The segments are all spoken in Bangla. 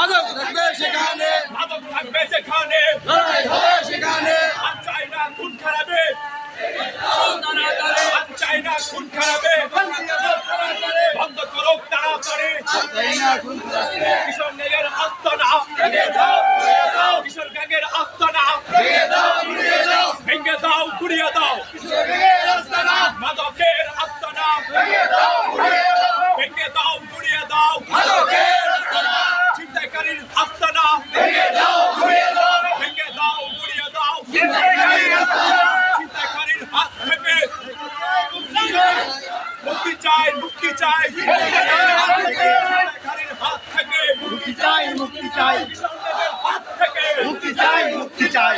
মাদক থাকবে সেখানে। মাদক থাকবে সেখানে। লড়াই হবে সেখানে। আর চাই না খুন খারাপে। আর চাই না খুন খারাপে। বন্ধ করো তাড়াতাড়ি ন্যায়ের চাই, মুক্তি চাই। হাত থেকে মুক্তি চাই মুক্তি চাই। হাত থেকে মুক্তি চাই মুক্তি চাই।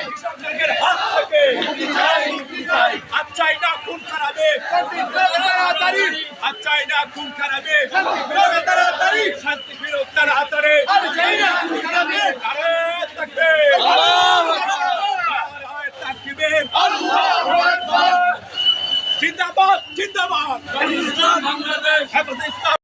হাত থেকে মুক্তি চাই মুক্তি চাই। হাত চাই না, খুন খারাপে। হাত চাই না, খুন খারাপে। শান্তি ফিরত তাড়াতাড়ি চাই না খুন খারাপে। আরে থাকবে আল্লাহু থাকবে আল্লাহু আকবার জিন্দাবাদ।